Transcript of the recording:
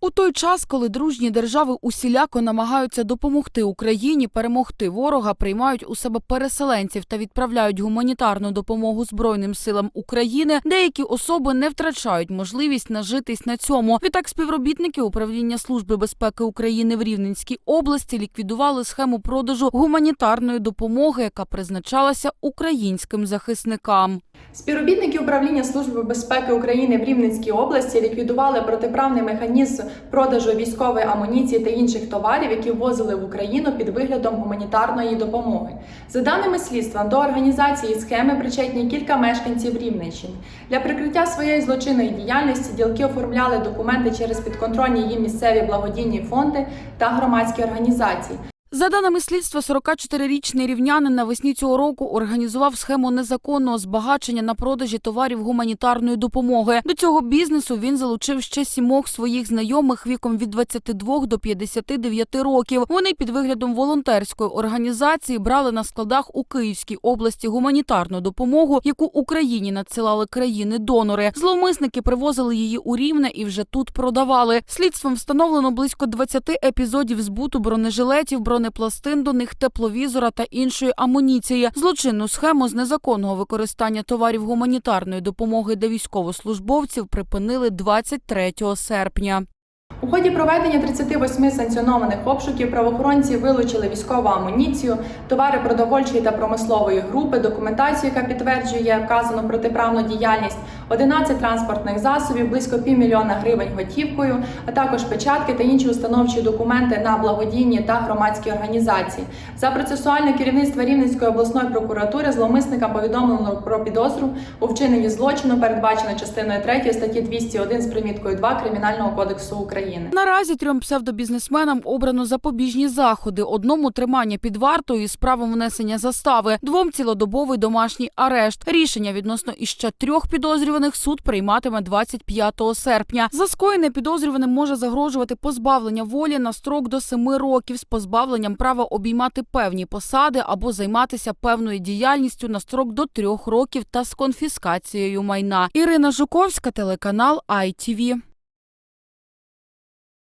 У той час, коли дружні держави усіляко намагаються допомогти Україні перемогти ворога, приймають у себе переселенців та відправляють гуманітарну допомогу Збройним силам України, деякі особи не втрачають можливість нажитись на цьому. Відтак співробітники управління служби безпеки України в Рівненській області ліквідували схему продажу гуманітарної допомоги, яка призначалася українським захисникам. Співробітники управління Служби безпеки України в Рівненській області ліквідували протиправний механізм продажу військової амуніції та інших товарів, які ввозили в Україну під виглядом гуманітарної допомоги. За даними слідства, до організації схеми причетні кілька мешканців Рівненщини. Для прикриття своєї злочинної діяльності ділки оформляли документи через підконтрольні їм місцеві благодійні фонди та громадські організації. За даними слідства, 44-річний рівнянин навесні цього року організував схему незаконного збагачення на продажі товарів гуманітарної допомоги. До цього бізнесу він залучив ще сімох своїх знайомих віком від 22 до 59 років. Вони під виглядом волонтерської організації брали на складах у Київській області гуманітарну допомогу, яку Україні надсилали країни-донори. Зловмисники привозили її у Рівне і вже тут продавали. Слідством встановлено близько 20 епізодів збуту бронежилетів, бронепластин до них, тепловізора та іншої амуніції. Злочинну схему з незаконного використання товарів гуманітарної допомоги для військовослужбовців припинили 23 серпня. У ході проведення 38 санкціонованих обшуків правоохоронці вилучили військову амуніцію, товари продовольчої та промислової групи, документацію, яка підтверджує вказану протиправну діяльність, 11 транспортних засобів, близько півмільйона гривень готівкою, а також печатки та інші установчі документи на благодійні та громадські організації. За процесуальне керівництво Рівненської обласної прокуратури зловмисника повідомлено про підозру у вчиненні злочину, передбачено частиною 3 статті 201 з приміткою 2 Кримінального кодексу України. Наразі трьом псевдобізнесменам обрано запобіжні заходи: одному тримання під вартою із правом внесення застави, двом цілодобовий домашній арешт. Рішення відносно іще трьох підозрюваних суд прийматиме 25 серпня. За скоєне підозрюваним може загрожувати позбавлення волі на строк до 7 років з позбавленням права обіймати певні посади або займатися певною діяльністю на строк до 3 років та з конфіскацією майна. Ірина Жуковська, телеканал ITV.